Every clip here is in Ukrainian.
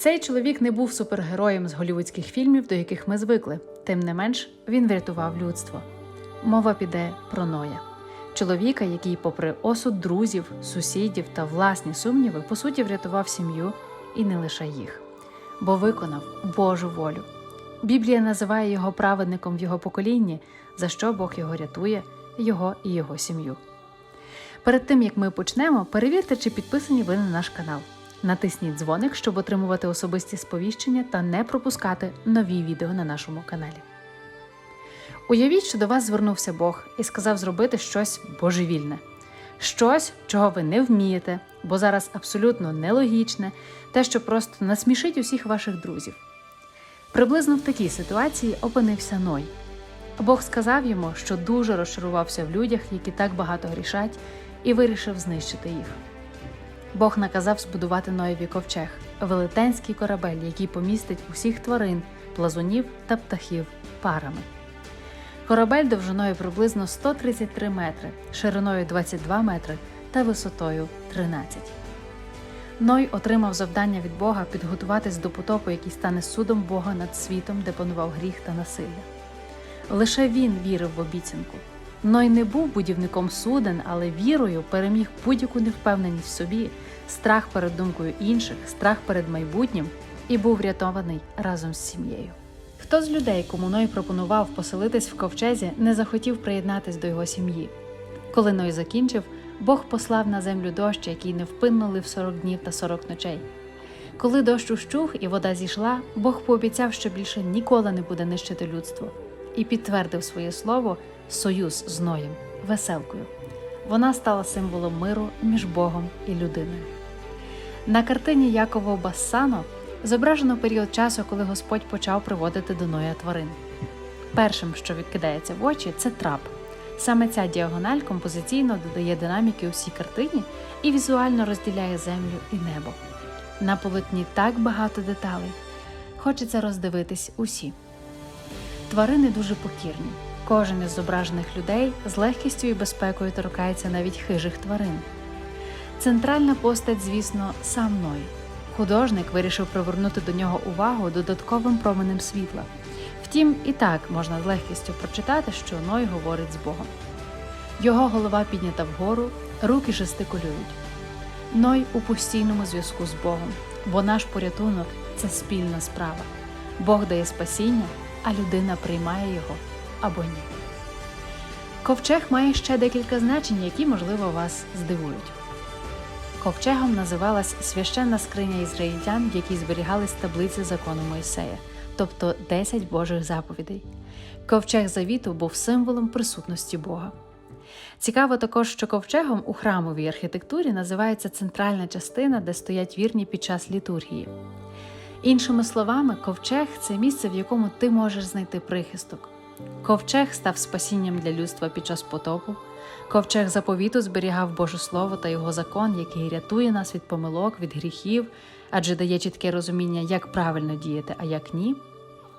Цей чоловік не був супергероєм з голівудських фільмів, до яких ми звикли. Тим не менш, він врятував людство. Мова піде про Ноя, чоловіка, який, попри осуд друзів, сусідів та власні сумніви, по суті, врятував сім'ю і не лише їх, бо виконав Божу волю. Біблія називає його праведником в його поколінні, за що Бог його рятує, його і його сім'ю. Перед тим як ми почнемо, перевірте, чи підписані ви на наш канал. Натисніть дзвоник, щоб отримувати особисті сповіщення та не пропускати нові відео на нашому каналі. Уявіть, що до вас звернувся Бог і сказав зробити щось божевільне, щось, чого ви не вмієте, бо зараз абсолютно нелогічне, те, що просто насмішить усіх ваших друзів. Приблизно в такій ситуації опинився Ной. Бог сказав йому, що дуже розчарувався в людях, які так багато грішать, і вирішив знищити їх. Бог наказав збудувати Ноєві ковчег, велетенський корабель, який помістить усіх тварин, плазунів та птахів парами. Корабель довжиною приблизно 133 метри, шириною 22 метри та висотою 13. Ной отримав завдання від Бога підготуватись до потопу, який стане судом Бога над світом, де панував гріх та насилля. Лише він вірив в обіцянку. Ной не був будівником суден, але вірою переміг будь-яку невпевненість в собі, страх перед думкою інших, страх перед майбутнім і був врятований разом з сім'єю. Хто з людей, кому Ной пропонував поселитись в ковчезі, не захотів приєднатись до його сім'ї. Коли Ной закінчив, Бог послав на землю дощ, який невпинно лив 40 днів та 40 ночей. Коли дощ ущух і вода зійшла, Бог пообіцяв, що більше ніколи не буде нищити людство, і підтвердив своє слово союз з Ноєм, веселкою. Вона стала символом миру між Богом і людиною. На картині Яково Бассано зображено період часу, коли Господь почав приводити до Ноя тварин. Першим, що відкидається в очі, це трап. Саме ця діагональ композиційно додає динаміки усій картині і візуально розділяє землю і небо. На полотні так багато деталей. Хочеться роздивитись усі. Тварини дуже покірні. Кожен із зображених людей з легкістю і безпекою торкається навіть хижих тварин. Центральна постать, звісно, сам Ной. Художник вирішив привернути до нього увагу додатковим променем світла. Втім, і так можна з легкістю прочитати, що Ной говорить з Богом. Його голова піднята вгору, руки жестикулюють. Ной у постійному зв'язку з Богом, бо наш порятунок це спільна справа. Бог дає спасіння, а людина приймає його або ні. Ковчег має ще декілька значень, які, можливо, вас здивують. Ковчегом називалась священна скриня ізраїльтян, в якій зберігались таблиці закону Мойсея, тобто 10 Божих заповідей. Ковчег завіту був символом присутності Бога. Цікаво також, що ковчегом у храмовій архітектурі називається центральна частина, де стоять вірні під час літургії. Іншими словами, ковчег це місце, в якому ти можеш знайти прихисток. Ковчег став спасінням для людства під час потопу. Ковчег заповіту зберігав Боже Слово та його закон, який рятує нас від помилок, від гріхів, адже дає чітке розуміння, як правильно діяти, а як ні.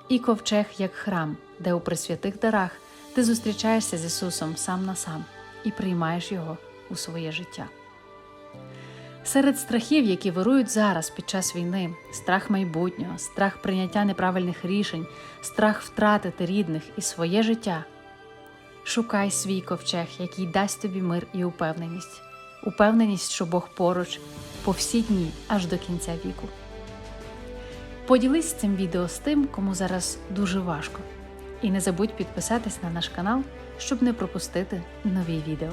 І ковчег як храм, де у присвятих дарах ти зустрічаєшся з Ісусом сам на сам і приймаєш Його у своє життя. Серед страхів, які вирують зараз під час війни, страх майбутнього, страх прийняття неправильних рішень, страх втратити рідних і своє життя. Шукай свій ковчег, який дасть тобі мир і упевненість, упевненість, що Бог поруч по всі дні аж до кінця віку. Поділись цим відео з тим, кому зараз дуже важко. І не забудь підписатись на наш канал, щоб не пропустити нові відео.